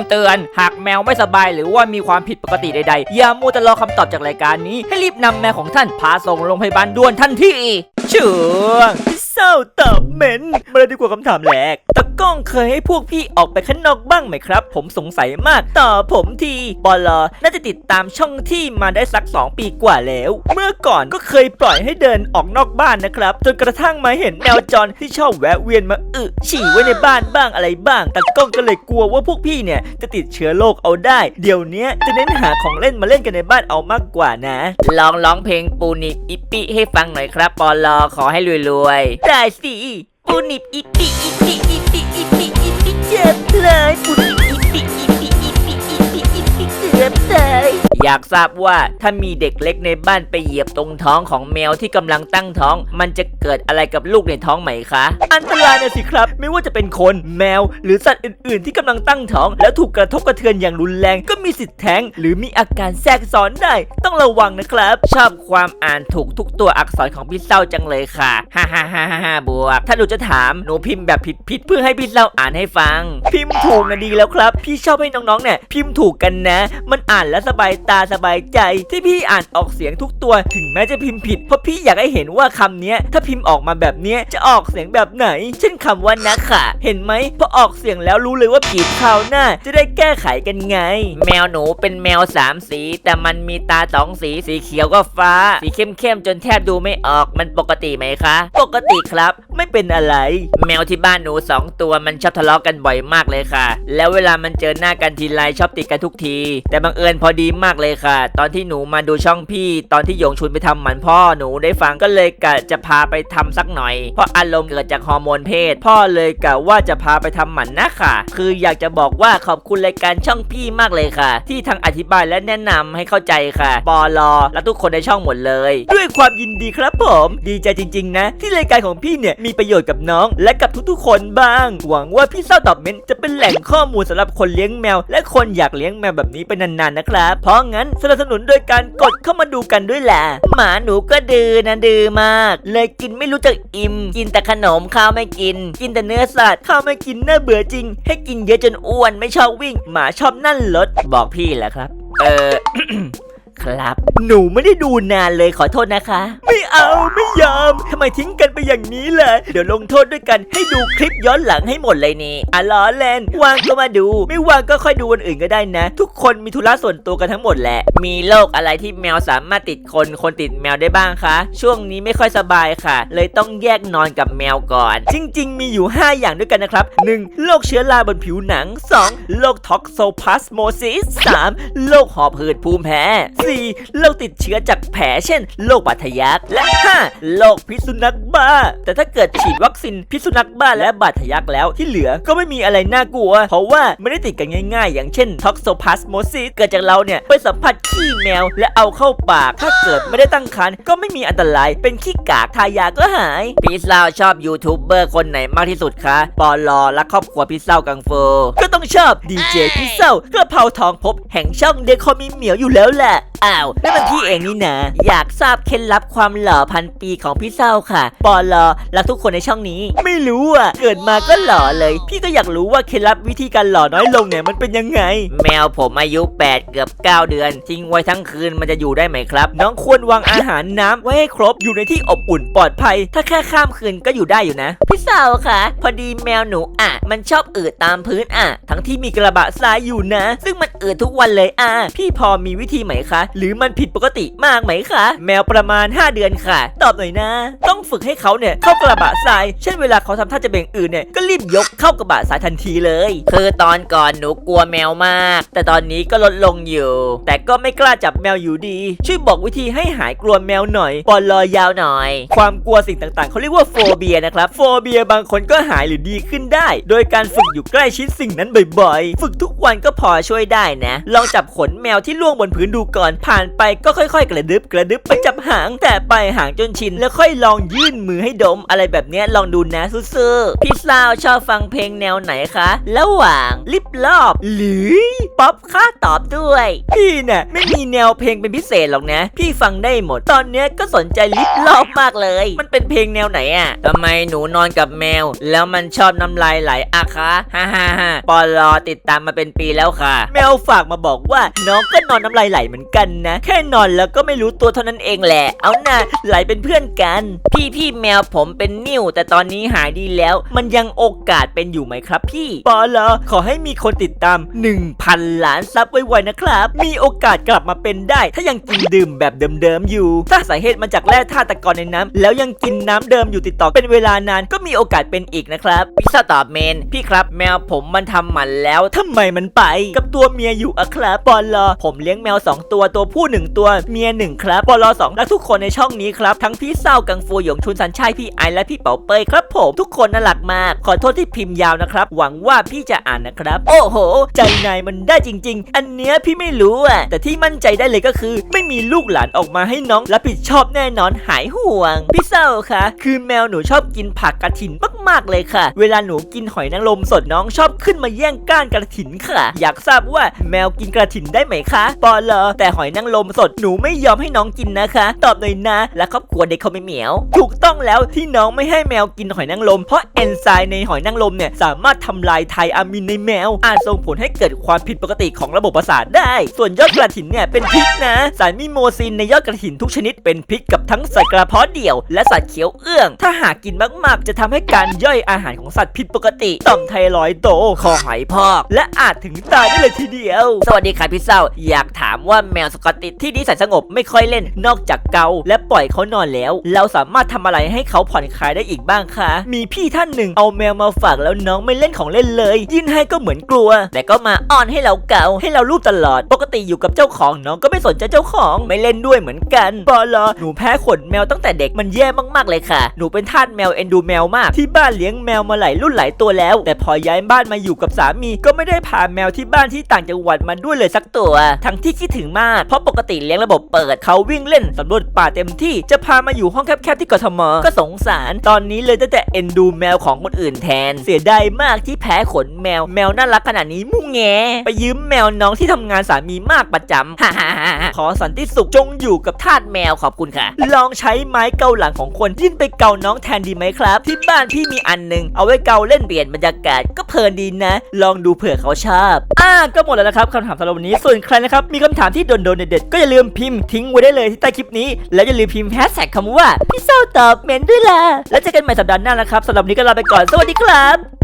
ำเตือน หากแมวไม่สบายหรือว่ามีความผิดปกติใดๆ อย่ามัวแต่รอคำตอบจากรายการนี้ ให้รีบนำแมวของท่านพาส่งโรงพยาบาลด่วนทันทีช่วงเศร้าตอบเหม็นมาเลยดีกว่าคำถามแรกตะ ก้องเคยให้พวกพี่ออกไปข้างนอกบ้างไหมครับ ผมสงสัยมากต่อผมทีปอลอน่าจะติดตามช่องที่มาได้สัก 2 ปีกว่าแล้ว เมื่อก่อนก็เคยปล่อยให้เดินออกนอกบ้านนะครับ จนกระทั่งมาเห็นแมวจรที่ชอบแวะเวียนมาอึฉี่ไว้ในบ้านบ้างอะไรบ้างตะก้องก็เลยกลัวว่าพวกพี่เนี่ยจะติดเชื้อโรคเอาได้ เดี๋ยวเนี้ยจะเน้นหาของเล่นมาเล่นกันในบ้านเอามากกว่านะ ลองร้องเพลงปูนิบอิปปิให้ฟังหน่อยครับปอลอขอให้รวยๆได้สิปูนิบอิปปิอิปปิอิปปิอิปปิอิ อบตายปุ๊ยอีปิอีปิอีปิอีปิอีปิเกือบตาย อยากทราบว่าถ้ามีเด็กเล็กในบ้านไปเหยียบตรงท้องของแมวที่กำลังตั้งท้อง มันจะเกิดอะไรกับลูกในท้องไหมคะ อันตรายนะสิครับ ไม่ว่าจะเป็นคนแมว หรือสัตว์อื่น ๆ ที่กำลังตั้งท้อง แล้วถูกกระทบกระเทือนอย่างรุนแรง ก็มีสิทธิ์แท้ง หรือมีอาการแทรกซ้อนได้ ต้องระวังนะครับ ชอบความอ่านถูกทุกตัวอักษรของพี่เศร้าจังเลยค่ะฮ่าฮ่าฮ่าฮ่าบวก ถ้าหนูจะถามหนูพิมพ์แบบผิดๆเพื่อให้พี่เศร้าอ่านให้ฟัง พิมพ์ถูกนะดีแล้วครับ พี่ชอบให้น้องๆเนี่ยพิมพ์ถูกกันนะ มันอ่านแล้วสบายตาาสบายใจ ที่พี่อ่านออกเสียงทุกตัว ถึงแม้จะพิมพ์ผิด เพราะพี่อยากให้เห็นว่าคำนี้ถ้าพิมพ์ออกมาแบบนี้จะออกเสียงแบบไหน เช่นคำว่านะค่ะ เห็นไหมพอออกเสียงแล้วรู้เลยว่าผิดคราวหน้า จะได้แก้ไขกันไง แมวหนูเป็นแมวสามสี แต่มันมีตาสองสีสีเขียวก็ฟ้า สีเข้มๆจนแทบดูไม่ออกมันปกติไหมคะ ปกติครับไม่เป็นอะไร แมวที่บ้านหนูสองตัวมันชอบทะเลาะกันบ่อยมากเลยค่ะ แล้วเวลามันเจอหน้ากันทีไรชอบติดกันทุกที แต่บังเอิญพอดีมากเลยค่ะ ตอนที่หนูมาดูช่องพี่ ตอนที่หยงชุนไปทำหมันพ่อหนูได้ฟังก็เลยกะจะพาไปทำสักหน่อย เพราะอารมณ์เกิดจากฮอร์โมนเพศ พ่อเลยกะว่าจะพาไปทำหมันนะค่ะ คืออยากจะบอกว่าขอบคุณรายการช่องพี่มากเลยค่ะ ที่ทั้งอธิบายและแนะนำให้เข้าใจค่ะปอลอและทุกคนในช่องหมดเลย ด้วยความยินดีครับผม ดีใจจริง ๆ นะ ที่รายการของพี่เนี่ยมีประโยชน์กับน้อง และกับทุกๆ คนบ้าง หวังว่าพี่เศร้าตอบเมนจะเป็นแหล่งข้อมูลสำหรับคนเลี้ยงแมว และคนอยากเลี้ยงแมวแบบนี้ไปนานๆนะครับ เพราะงั้นสนับสนุนโดยการกดเข้ามาดูกันด้วยแหละ หมาหนูก็ดื้อนะดื้อมาก เลยกินไม่รู้จักอิ่ม กินแต่ขนมข้าวไม่กิน กินแต่เนื้อสัตว์ข้าวไม่กินน่าเบื่อจริง ให้กินเยอะจนอ้วนไม่ชอบวิ่ง หมาชอบนั่นรถบอกพี่แหละครับ เออครับ หนูไม่ได้ดูนานเลยขอโทษนะคะ เอาไม่ยอมทำไมทิ้งกันไปอย่างนี้ล่ะเดี๋ยวลงโทษด้วยกันให้ดูคลิปย้อนหลังให้หมดเลยนี่อะล้อเล่นวางก็มาดู ไม่วางก็ค่อยดูวันอื่นก็ได้นะ ทุกคนมีธุระส่วนตัวกันทั้งหมดแหละ มีโรคอะไรที่แมวสามารถติดคนคนติดแมวได้บ้างคะ ช่วงนี้ไม่ค่อยสบายค่ะ เลยต้องแยกนอนกับแมวก่อน จริง ๆ มีอยู่ 5 อย่างด้วยกันนะครับ 1. โรคเชื้อราบนผิวหนัง 2. โรคท็อกโซพาสโมซิส 3. โรคหอบหืดภูมิแพ้ 4. โรคติดเชื้อจากแผลเช่นโรคบาดทะยักและ 5. โรคพิษสุนัขบ้า แต่ถ้าเกิดฉีดวัคซีนพิษสุนัขบ้าและบาดทะยักแล้วที่เหลือก็ไม่มีอะไรน่ากลัว เพราะว่าไม่ได้ติดกันง่ายๆ อย่างเช่นท็อกโซพาสโมซิสเกิดจากเราเนี่ย ไปสัมผัสขี้แมวและเอาเข้าปาก ถ้าเกิดไม่ได้ตั้งครรภ์ก็ไม่มีอันตราย เป็นขี้กากทายาก็หายพี่เศร้าชอบยูทูบเบอร์คนไหนมากที่สุดคะปอลอและครอบครัวพี่เศร้ากังเฟก็ต้องชอบดีเจพี่เศร้ากระเพราทองพบแห่งช่องเดคอมีเหมียวอยู่แล้วแหละ อ้าวนั่นมันพี่เองนี่นะ อยากทราบเคล็ดลับความหล่อพันปีของพี่เศร้าค่ะปอลอและทุกคนในช่องนี้ ไม่รู้อะ เกิดมาก็หล่อเลย พี่ก็อยากรู้ว่าเคล็ดลับวิธีการหล่อน้อยลงเนี่ยมันเป็นยังไง แมวผมอายุ 8 เกือบ 9 เดือน ทิ้งไว้ทั้งคืนมันจะอยู่ได้ไหมครับ น้องควรวางอาหารน้ำไว้ให้ครบอยู่ในที่อบอุ่นปลอดภัย ถ้าแค่ข้ามคืนก็อยู่ได้อยู่นะ พี่สาวคะพอดีแมวหนูอะ มันชอบอืดตามพื้นอะ ทั้งที่มีกระบะทรายอยู่นะ ซึ่งมันอืดทุกวันเลยอะพี่พอมีวิธีไหมคะหรือมันผิดปกติมากไหมคะ แมวประมาณ 5 เดือนค่ะ ตอบหน่อยนะ ต้องฝึกให้เขาเนี่ยเข้ากระบะทราย เช่นเวลาเขาทำท่าจะเบ่งอื่นเนี่ยก็รีบยกเข้ากระบะทรายทันทีเลย คือตอนก่อนหนูกลัวแมวมาก แต่ตอนนี้ก็ลดลงอยู่ แต่ก็ไม่กล้าจับแมวอยู่ดี ช่วยบอกวิธีให้หายกลัวแมวหน่อยปอนรอยาวหน่อย ความกลัวสิ่งต่างๆ เขาเรียกว่าโฟเบียนะครับ โฟเบียบางคนก็หายหรือดีขึ้นได้ โดยการฝึกอยู่ใกล้ชิดสิ่งนั้นบ่อยๆ ฝึกทุกวันก็พอช่วยได้นะ ลองจับขนแมวที่ล่วงบนพื้นดูก่อนผ่านไปก็ค่อย ๆ กระดึบกระดึบไปจับหาง แต่ไปหางจนชิน แล้วค่อยลองยื่นมือให้ดม อะไรแบบนี้ลองดูนะซื่อๆพี่สาวชอบฟังเพลงแนวไหนคะ ระหว่าง ลิปลอบ หรือป๊อปค่าตอบด้วย พี่น่ะไม่มีแนวเพลงเป็นพิเศษหรอกนะ พี่ฟังได้หมด ตอนเนี้ยก็สนใจลิปลอบมากเลย มันเป็นเพลงแนวไหนอะทำไมหนูนอนกับแมว แล้วมันชอบน้ำลายไหลอะคะฮ่าฮ่าฮ่าปอลอติดตามมาเป็นปีแล้วค่ะ แมวฝากมาบอกว่าน้องก็นอนน้ำลายไหลเหมือนกันนะ แค่นอนแล้วก็ไม่รู้ตัวเท่านั้นเองแหละ เอาน่ะไหลเป็นเพื่อนกัน พี่พี่แมวผมเป็นนิ่ว แต่ตอนนี้หายดีแล้ว มันยังโอกาสเป็นอยู่ไหมครับ พี่ปอลอขอให้มีคนติดตาม 1,000 ล้านซับไวๆนะครับ มีโอกาสกลับมาเป็นได้ ถ้ายังกินดื่มแบบเดิมๆอยู่ ถ้าสาเหตุมาจากแร่ธาตุตะกอนในน้ำแล้วยังกินน้ำเดิมอยู่ติดต่อเป็นเวลานานก็มีโอกาสเป็นอีกนะครับพิซซ่าตอบเมนพี่ครับ แมวผมมันทำหมันแล้วทำไมมันไป กับตัวเมียอยู่อะครับปอลอผมเลี้ยงแมว 2 ตัวตัวผู้ 1 ตัวเมีย 1 ครับปอลอสองและทุกคนในช่องนี้ครับทั้งพี่เศร้ากังฟูหยงชุนสันชัยพี่ไอและพี่เป๋าเปยครับผมทุกคนน่ารักมากขอโทษที่พิมพ์ยาวนะครับ หวังว่าพี่จะอ่านนะครับ โอ้โห ใจนายมันได้จริง ๆ อันเนี้ยพี่ไม่รู้อะแต่ที่มั่นใจได้เลยก็คือ ไม่มีลูกหลานออกมาให้น้องรับผิดชอบแน่นอนหายห่วง พี่เศร้าคะคือแมวหนูชอบกินผักกระถินมากๆเลยค่ะ เวลาหนูกินหอยนางรมสดน้องชอบขึ้นมาแย่งก้านกระถินค่ะ อยากทราบว่าแมวกินกระถินได้ไหมคะปอลอแต่หอยอยนางรมสดหนูไม่ยอมให้น้องกินนะคะ ตอบหน่อยนะ และครอบครัวเด็กเขาไม่เหมียว ถูกต้องแล้วที่น้องไม่ให้แมวกินหอยนางรมเพราะเอนไซม์ในหอยนางรมเนี่ยสามารถทำลายไทอะมินในแมว อาจส่งผลให้เกิดความผิดปกติของระบบประสาทได้ ส่วนยอดกระถินเนี่ยเป็นพิษนะ สารมิโมซินในยอดกระถินทุกชนิดเป็นพิษกับทั้งสัตว์กระเพาะเดี่ยวและสัตว์เขียวเอื้อง ถ้าหากกินมากๆ จะทำให้การย่อยอาหารของสัตว์ผิดปกติ ต่อมไทรอยด์โตคอหอยพอกและอาจถึงตายได้เลยทีเดียว สวัสดีค่ะพี่เศร้าอยากถามว่าแมวสกอตติที่นิสัยสงบไม่ค่อยเล่นนอกจากเกาและปล่อยเขานอนแล้ว เราสามารถทำอะไรให้เขาผ่อนคลายได้อีกบ้างคะ มีพี่ท่านหนึ่งเอาแมวมาฝากแล้วน้องไม่เล่นของเล่นเลย ยื่นให้ก็เหมือนกลัว แต่ก็มาอ้อนให้เราเกาให้เราลูบตลอด ปกติอยู่กับเจ้าของน้องก็ไม่สนใจเจ้าของไม่เล่นด้วยเหมือนกันปอลอหนูแพ้ขนแมวตั้งแต่เด็กมันแย่มากๆเลยค่ะ หนูเป็นทาสแมวเอ็นดูแมวมากที่บ้านเลี้ยงแมวมาหลายรุ่นหลายตัวแล้ว แต่พอย้ายบ้านมาอยู่กับสามีก็ไม่ได้พาแมวที่บ้านที่ต่างจังหวัดมาด้วยเลยสักตัว ทั้งที่คิดถึงมากเพราะปกติเลี้ยงระบบเปิดเขาวิ่งเล่นสำรวจป่าเต็มที่จะพามาอยู่ห้องแคบๆที่กทมก็สงสารตอนนี้เลยตั้แต่เอ็นดูแมวของคนอื่นแทน เสียดายมากที่แพ้ขนแมวแมวน่ารักขนาดนี้มุ่งแงไปยืมแมวน้องที่ทำงานสามีมากประจำฮ่าฮ่าฮ่าขอสันติสุขจงอยู่กับทาสแมวขอบคุณค่ะ ลองใช้ไม้เกาหลังของคนยื่นไปเกาน้องแทนดีไหมครับ ที่บ้านพี่มีอันหนึง เอาไว้เกาเล่นเปลี่ยนบรรยากาศก็เพลินดีนะ ลองดูเผื่อเขาชอบอ่าก็หมดแล้วนะครับคำถามสำหรับวันนี้ส่วนใครนะครับมีคำถามที่โดนนเด็ดๆก็อย่าลืมพิมพ์ทิ้งไว้ได้เลยที่ใต้คลิปนี้ แล้วอย่าลืมพิมพ์แฮชแท็กคำว่าพี่เศร้าตอบเมนด้วยล่ะแล้วเจอกันใหม่สัปดาห์หน้านะครับสำหรับวันนี้ก็ลาไปก่อนสวัสดีครับ